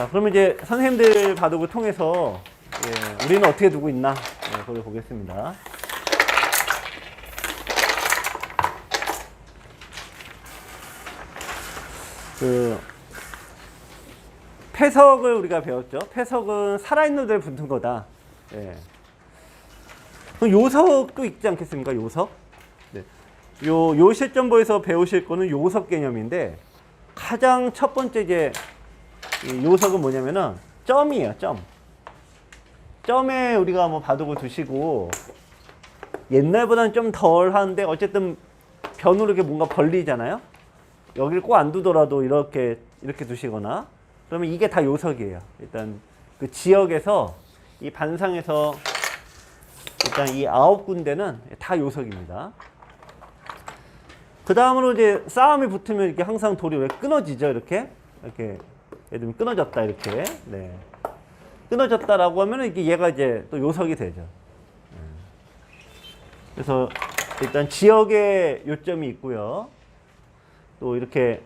자, 그러면 이제 선생님들 바둑을 통해서 예, 우리는 어떻게 두고 있나 예, 그걸 보겠습니다. 그 패석을 우리가 배웠죠. 패석은 살아있는 들 붙는 거다. 예. 그럼 요석도 있지 않겠습니까? 요석. 네. 요, 요 실전보에서 배우실 거는 요석 개념인데 가장 첫 번째 이제 이 요석은 뭐냐면은 점이에요. 점. 점에 우리가 뭐 바둑을 두시고 옛날보다는 좀 덜 하는데 어쨌든 변으로 이렇게 뭔가 벌리잖아요. 여기를 꼭 안 두더라도 이렇게 이렇게 두시거나 그러면 이게 다 요석이에요. 일단 그 지역에서 이 반상에서 일단 이 아홉 군데는 다 요석입니다. 그 다음으로 이제 싸움이 붙으면 이렇게 항상 돌이 왜 끊어지죠? 이렇게 이렇게 예를 들면 끊어졌다 이렇게 네. 끊어졌다라고 하면 이게 얘가 이제 또 요석이 되죠. 네. 그래서 일단 지역에 요점이 있고요. 또 이렇게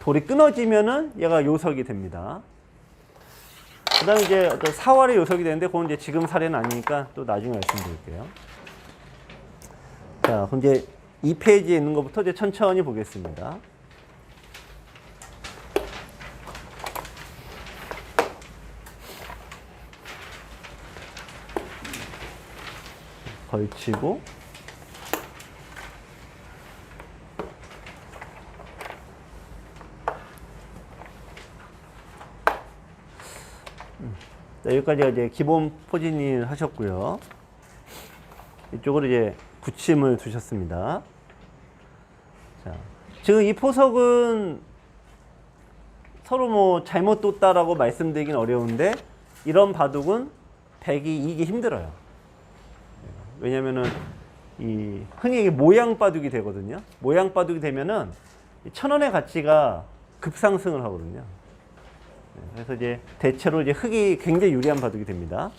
돌이 끊어지면은 얘가 요석이 됩니다. 그 다음에 이제 어떤 사활의 요석이 되는데 그건 이제 지금 사례는 아니니까 또 나중에 말씀드릴게요. 자, 그럼 이제 이 페이지에 있는 것부터 이제 천천히 보겠습니다. 걸치고 자, 여기까지가 이제 기본 포진을 하셨고요. 이쪽으로 이제 붙임을 두셨습니다. 자, 지금 이 포석은 서로 뭐 잘못 뒀다라고 말씀드리긴 어려운데 이런 바둑은 백이 이기 힘들어요. 왜냐면은 이 흔히 모양 바둑이 되거든요. 모양 바둑이 되면은 이 천원의 가치가 급상승을 하거든요. 네, 그래서 이제 대체로 이제 흙이 굉장히 유리한 바둑이 됩니다.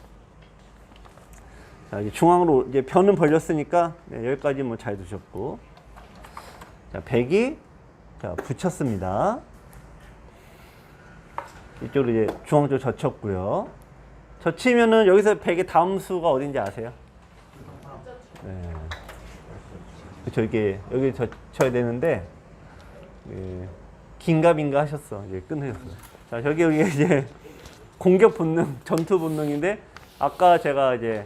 자, 이제 중앙으로 이제 변은 벌렸으니까 네, 여기까지 뭐 잘 두셨고. 자, 백이 자, 붙였습니다. 이쪽으로 이제 중앙 쪽 젖혔고요. 젖히면은 여기서 백의 다음 수가 어딘지 아세요? 네. 그쵸, 이게 여기 젖혀야 되는데 예, 긴가민가 하셨어. 이제 끊으셨어. 자, 저기 여기 이제 공격 본능, 전투 본능인데 아까 제가 이제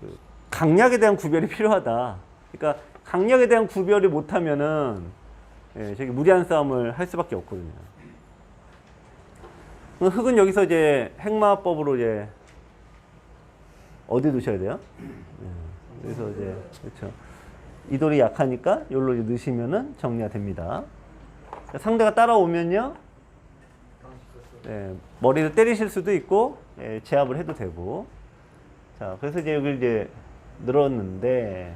그 강약에 대한 구별이 필요하다. 그러니까 강약에 대한 구별이 못하면은 예, 저기 무리한 싸움을 할 수밖에 없거든요. 흙은 여기서 이제 핵마법으로 이제 어디 두셔야 돼요? 예, 그래서 이제 그렇죠. 이 돌이 약하니까 여기로 넣으시면은 정리가 됩니다. 자, 상대가 따라오면요. 네, 머리를 때리실 수도 있고 예, 제압을 해도 되고. 자, 그래서 이제 여기 이제 늘었는데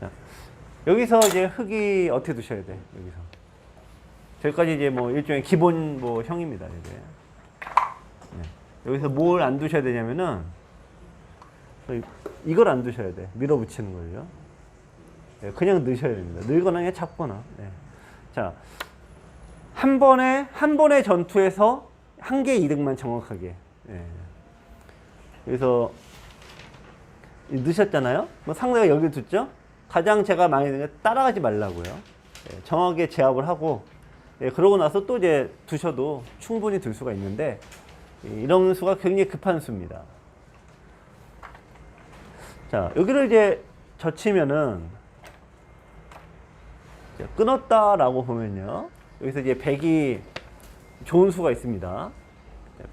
자, 여기서 이제 흙이 어떻게 두셔야 돼? 여기서 저기까지 이제 뭐 일종의 기본 뭐 형입니다. 이제 네. 여기서 뭘 안 두셔야 되냐면은 이- 이걸 안 두셔야 돼. 밀어붙이는 걸요. 네, 그냥 넣으셔야 됩니다. 늘거나 그냥 잡거나. 네. 자, 한 번에 한 번의 전투에서 한 개의 이득만 정확하게. 예. 그래서 이 넣으셨잖아요. 뭐 상대가 여기 두죠. 가장 제가 많이 드는 게 따라가지 말라고요. 예, 정확하게 제압을 하고 예, 그러고 나서 또 이제 두셔도 충분히 들 수가 있는데 예, 이런 수가 굉장히 급한 수입니다. 자 여기를 이제 젖히면은 자, 끊었다라고 보면요. 여기서 이제 100이 좋은 수가 있습니다.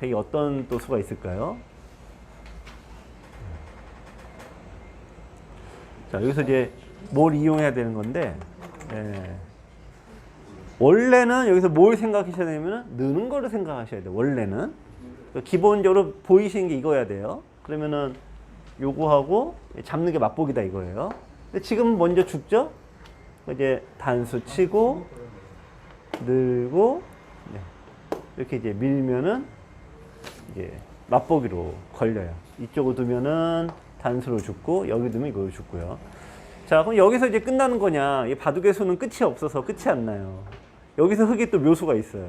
100이 어떤 또 수가 있을까요? 자, 여기서 이제 뭘 이용해야 되는 건데, 예. 원래는 여기서 뭘 생각하셔야 되냐면, 느는 거를 생각하셔야 돼요, 원래는. 그러니까 기본적으로 보이시는 게 이거야 돼요. 그러면은 요거하고 잡는 게 맛보기다 이거예요. 근데 지금 먼저 죽죠? 이제 단수 치고, 늘고, 네. 이렇게 이제 밀면은, 이제 맛보기로 걸려요. 이쪽으로 두면은 단수로 죽고, 여기 두면 이걸로 죽고요. 자, 그럼 여기서 이제 끝나는 거냐? 이 바둑의 수는 끝이 없어서 끝이 안 나요. 여기서 흙이 또 묘수가 있어요.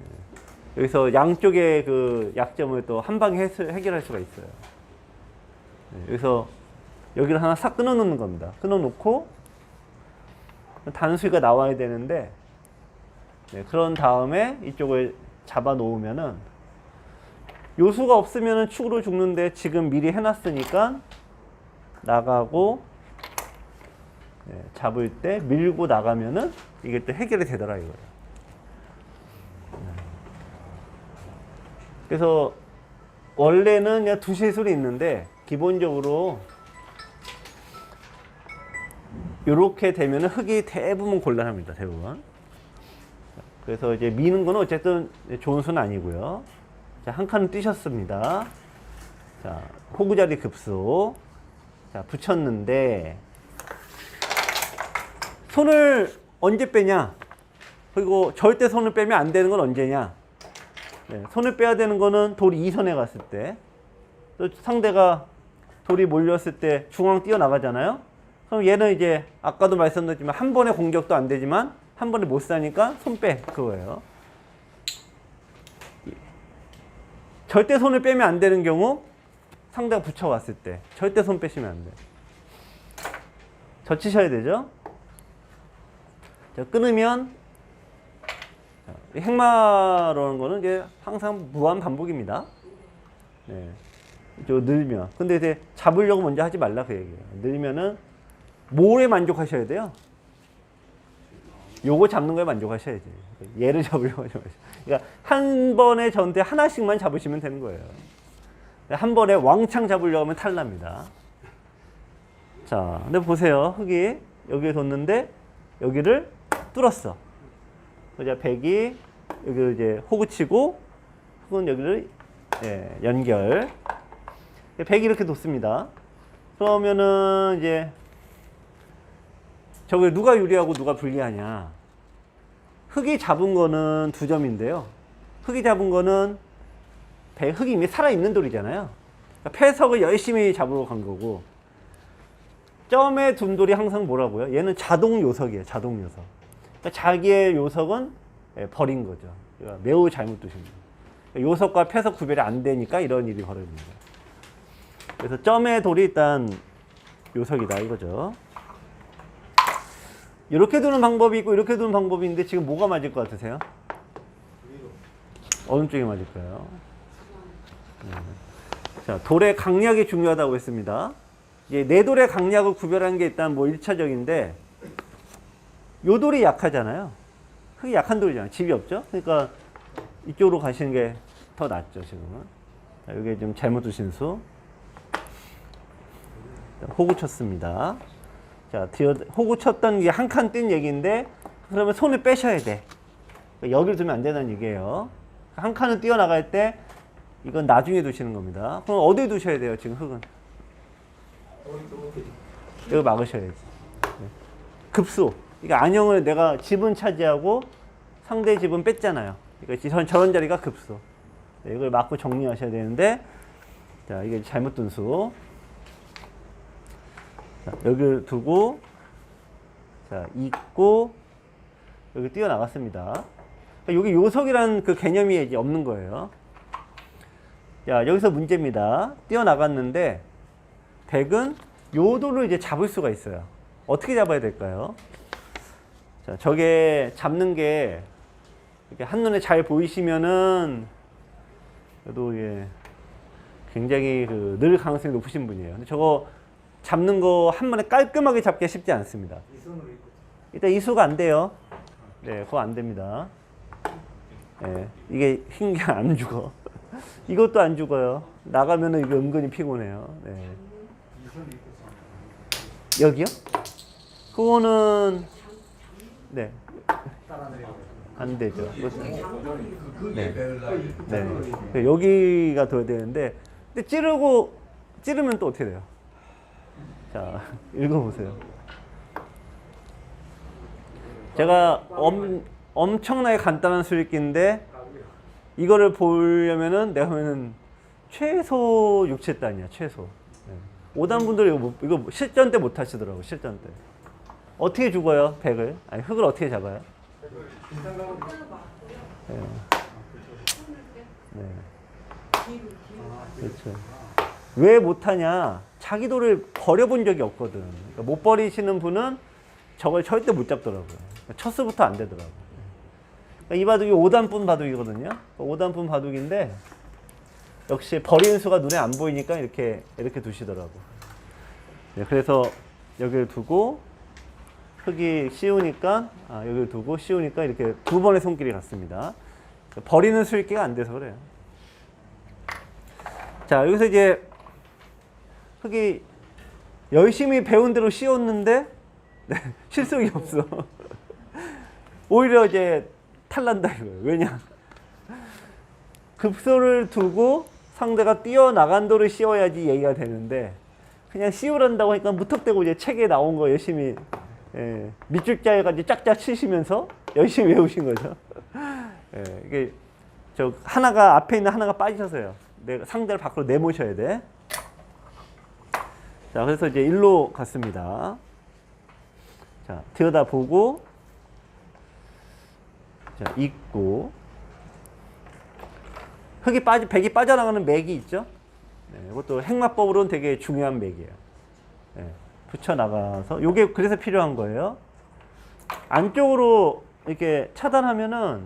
예. 여기서 양쪽의 그 약점을 또 한 방에 해결할 수가 있어요. 예, 여기서 여기를 하나 싹 끊어 놓는 겁니다. 끊어 놓고 단수가 나와야 되는데 네, 그런 다음에 이쪽을 잡아 놓으면은 요수가 없으면은 축으로 죽는데 지금 미리 해놨으니까 나가고 네, 잡을 때 밀고 나가면은 이게 또 해결이 되더라 이거예요. 네. 그래서 원래는 그냥 두 시술이 있는데 기본적으로 이렇게 되면은 흙이 대부분 곤란합니다. 대부분. 그래서 이제 미는 거는 어쨌든 좋은 수는 아니고요. 자, 한 칸은 뛰셨습니다. 자, 호구자리 급소. 자, 붙였는데 손을 언제 빼냐? 그리고 절대 손을 빼면 안 되는 건 언제냐? 네, 손을 빼야 되는 거는 돌이 2선에 갔을 때. 또 상대가 돌이 몰렸을 때 중앙 뛰어나가잖아요. 그럼 얘는 이제 아까도 말씀드렸지만 한 번에 공격도 안 되지만 한 번에 못 사니까 손 빼 그거예요. 절대 손을 빼면 안 되는 경우 상대가 붙여왔을 때 절대 손 빼시면 안 돼. 젖히셔야 되죠. 자, 끊으면 자, 이 행마라는 거는 이제 항상 무한 반복입니다. 네. 저 늘면. 근데 이제 잡으려고 먼저 하지 말라 그 얘기예요. 늘면은 뭐에 만족하셔야 돼요? 요거 잡는 거에 만족하셔야지. 얘를 잡으려고 하지 마시고. 그러니까 한 번에 전대 하나씩만 잡으시면 되는 거예요. 한 번에 왕창 잡으려고 하면 탈납니다. 자, 근데 보세요. 흙이 여기에 뒀는데 여기를 뚫었어. 그자 백이 여기 이제 호구 치고 흙은 여기를 예, 연결. 백이 이렇게 뒀습니다. 그러면은 이제 저게 누가 유리하고 누가 불리하냐. 흙이 잡은 거는 두 점인데요. 흙이 잡은 거는 배 흙이 이미 살아있는 돌이잖아요. 그러니까 패석을 열심히 잡으러 간 거고 점에 둔 돌이 항상 뭐라고요? 얘는 자동 요석이에요. 자동 요석. 그러니까 자기의 요석은 예, 버린 거죠. 그러니까 매우 잘못 두신 거예요. 그러니까 요석과 패석 구별이 안 되니까 이런 일이 벌어집니다. 그래서 점의 돌이 일단 요석이다 이거죠. 이렇게 두는 방법이 있고 이렇게 두는 방법이 있는데 지금 뭐가 맞을 것 같으세요? 어느 쪽이 맞을까요? 음. 자, 돌의 강약이 중요하다고 했습니다. 이제 네 돌의 강약을 구별하는 게 일단 뭐 1차적인데 요 돌이 약하잖아요. 흙이 약한 돌이잖아요. 집이 없죠? 그러니까 이쪽으로 가시는 게 더 낫죠, 지금은. 자, 이게 좀 잘못 두신 수. 자, 호구 쳤습니다. 자, 뒤어, 호구 쳤던 게 한 칸 뛴 얘기인데, 그러면 손을 빼셔야 돼. 그러니까 여기를 두면 안 된다는 얘기예요. 한 칸을 뛰어나갈 때, 이건 나중에 두시는 겁니다. 그럼 어디에 두셔야 돼요, 지금 흙은? 여기 막으셔야지. 네. 급소. 이게 안형을 내가 지분 차지하고 상대 지분 뺐잖아요. 그러니까 저런, 저런 자리가 급소. 네, 이걸 막고 정리하셔야 되는데, 자, 이게 잘못 둔 수. 자, 여기를 두고, 자, 있고, 여기 뛰어나갔습니다. 그러니까 여기 요석이라는 그 개념이 이제 없는 거예요. 자, 여기서 문제입니다. 뛰어나갔는데, 백은 요도를 이제 잡을 수가 있어요. 어떻게 잡아야 될까요? 자, 저게 잡는 게 이렇게 한눈에 잘 보이시면은 그래도 예, 굉장히 그 늘 가능성이 높으신 분이에요. 근데 저거 잡는 거 한 번에 깔끔하게 잡기 쉽지 않습니다. 일단 이수가 안 돼요. 네, 그거 안 됩니다. 예, 이게 흰게 안 죽어. 이것도 안 죽어요. 나가면은 이거 은근히 피곤해요. 네. 여기요? 그거는 네. 안 되죠. 네. 네. 그 여기가 둬야 되는데 근데 찌르고 찌르면 또 어떻게 돼요? 자, 읽어보세요. 제가 엄, 엄청나게 간단한 수익기인데 이거를 보려면은 내가 보면은 최소 6, 7단이야 최소. 네. 5단 분들 이거, 못- 이거 실전 때 못 하시더라고 실전 때. 어떻게 죽어요 백을? 아니 흙을 어떻게 잡아요? 네. 네. 그렇죠. 왜 못하냐? 자기 돌을 버려본 적이 없거든. 그러니까 못 버리시는 분은 저걸 절대 못 잡더라고요. 그러니까 첫 수부터 안 되더라고요. 그러니까 이 바둑이 5단분 바둑이거든요. 5단분 바둑인데 역시 버리는 수가 눈에 안 보이니까 이렇게 이렇게 두시더라고. 네, 그래서 여기를 두고 흙이 씌우니까 아, 여기를 두고 씌우니까 이렇게 두 번의 손길이 갔습니다. 버리는 수익기가 안 돼서 그래요. 자 여기서 이제 흙이 열심히 배운 대로 씌웠는데 네, 실속이 없어. 오히려 이제 탈난다 이거예요. 왜냐? 급소를 두고 상대가 뛰어나간 돌을 씌워야지 얘기가 되는데 그냥 씌우란다고 하니까 무턱대고 이제 책에 나온 거 열심히 예, 밑줄 짜여가지고 짝짝 치시면서 열심히 외우신 거죠. 예, 이게 저 하나가 앞에 있는 하나가 빠지셔서요. 내가 상대를 밖으로 내모셔야 돼. 자, 그래서 이제 일로 갔습니다. 자, 들여다보고, 자, 있고, 흙이 빠지, 백이 빠져나가는 맥이 있죠? 네, 이것도 행마법으로는 되게 중요한 맥이에요. 네, 붙여나가서, 요게 그래서 필요한 거예요. 안쪽으로 이렇게 차단하면은,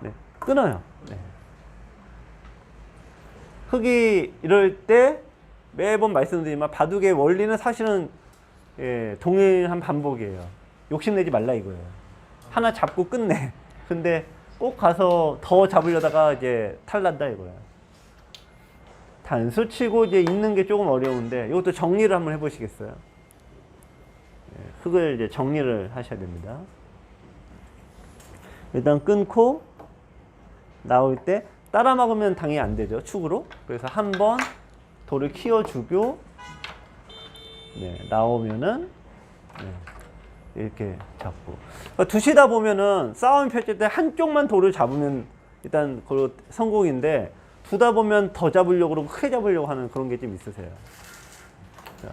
네, 끊어요. 네. 흙이 이럴 때 매번 말씀드리지만 바둑의 원리는 사실은 예, 동일한 반복이에요. 욕심내지 말라 이거예요. 하나 잡고 끝내. 근데 꼭 가서 더 잡으려다가 이제 탈난다 이거예요. 단수 치고 이제 있는 게 조금 어려운데 이것도 정리를 한번 해보시겠어요? 예, 흙을 이제 정리를 하셔야 됩니다. 일단 끊고 나올 때 따라 막으면 당연히 안 되죠. 축으로. 그래서 한 번 돌을 키워주고 네, 나오면은 네, 이렇게 잡고 그러니까 두시다 보면은 싸움 펼칠 때 한쪽만 돌을 잡으면 일단 그 성공인데 두다 보면 더 잡으려고 그러고 크게 잡으려고 하는 그런 게 좀 있으세요. 자.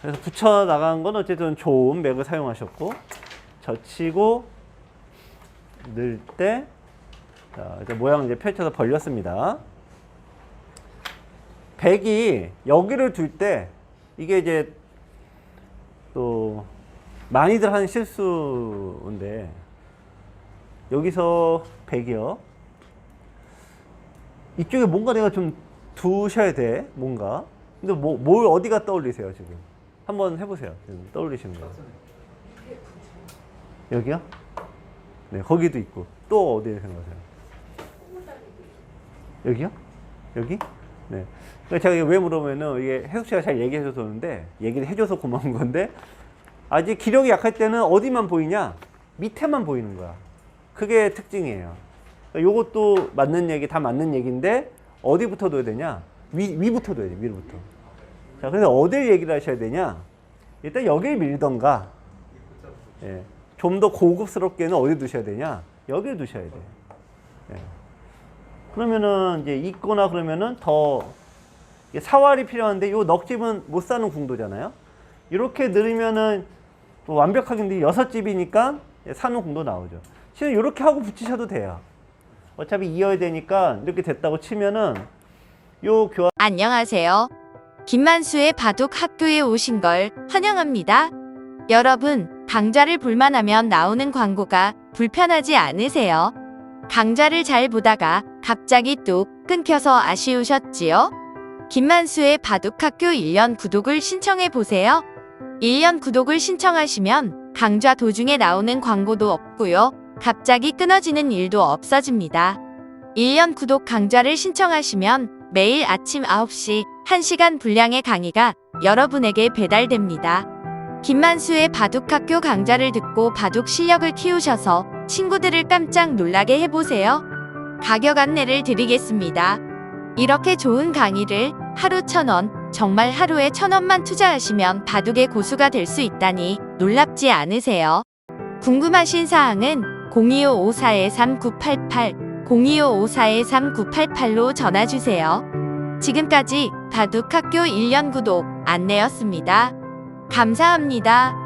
그래서 붙여 나간 건 어쨌든 좋은 맥을 사용하셨고 젖히고 넣을 때 자, 이제 모양 이제 펼쳐서 벌렸습니다. 백이 여기를 둘 때 이게 이제 또 많이들 하는 실수인데 여기서 백이요. 이쪽에 뭔가 내가 좀 두셔야 돼. 뭔가. 근데 뭐, 뭘 어디가 떠올리세요, 지금? 한번 해보세요. 지금 떠올리시는 거. 여기요? 네, 거기도 있고. 또 어디에 생각하세요? 여기요? 여기? 네. 그러니까 제가 이게 왜 물어보면은 이게 해숙 씨가 잘 얘기해줘서 그러는데 얘기를 해줘서 고마운 건데 아직 기력이 약할 때는 어디만 보이냐? 밑에만 보이는 거야. 그게 특징이에요. 그러니까 맞는 얘기, 다 맞는 얘기인데 어디부터 둬야 되냐? 위, 위부터 둬야 돼, 위로부터. 자, 그래서 어딜 얘기를 하셔야 되냐? 일단 여길 밀던가, 예. 좀 더 고급스럽게는 어디 두셔야 되냐? 여길 두셔야 돼. 예. 그러면은 이제 있거나 그러면은 더 사활이 필요한데 요 넉집은 못 사는 궁도잖아요. 이렇게 늘으면은 또 완벽하게 여섯 집이니까 사는 궁도 나오죠. 실은 이렇게 하고 붙이셔도 돼요. 어차피 이어야 되니까 이렇게 됐다고 치면은 요 교환 안녕하세요. 김만수의 바둑 학교에 오신 걸 환영합니다. 여러분, 강좌를 볼만하면 나오는 광고가 불편하지 않으세요? 강좌를 잘 보다가 갑자기 뚝 끊겨서 아쉬우셨지요? 김만수의 바둑 학교 1년 구독을 신청해 보세요. 1년 구독을 신청하시면 강좌 도중에 나오는 광고도 없고요. 갑자기 끊어지는 일도 없어집니다. 1년 구독 강좌를 신청하시면 매일 아침 9시 1시간 분량의 강의가 여러분에게 배달됩니다. 김만수의 바둑학교 강좌를 듣고 바둑 실력을 키우셔서 친구들을 깜짝 놀라게 해보세요. 가격 안내를 드리겠습니다. 이렇게 좋은 강의를 하루 천 원, 정말 하루에 천 원만 투자하시면 바둑의 고수가 될 수 있다니 놀랍지 않으세요? 궁금하신 사항은 02554-3988, 02554-3988로 전화주세요. 지금까지 바둑학교 1년 구독 안내였습니다. 감사합니다.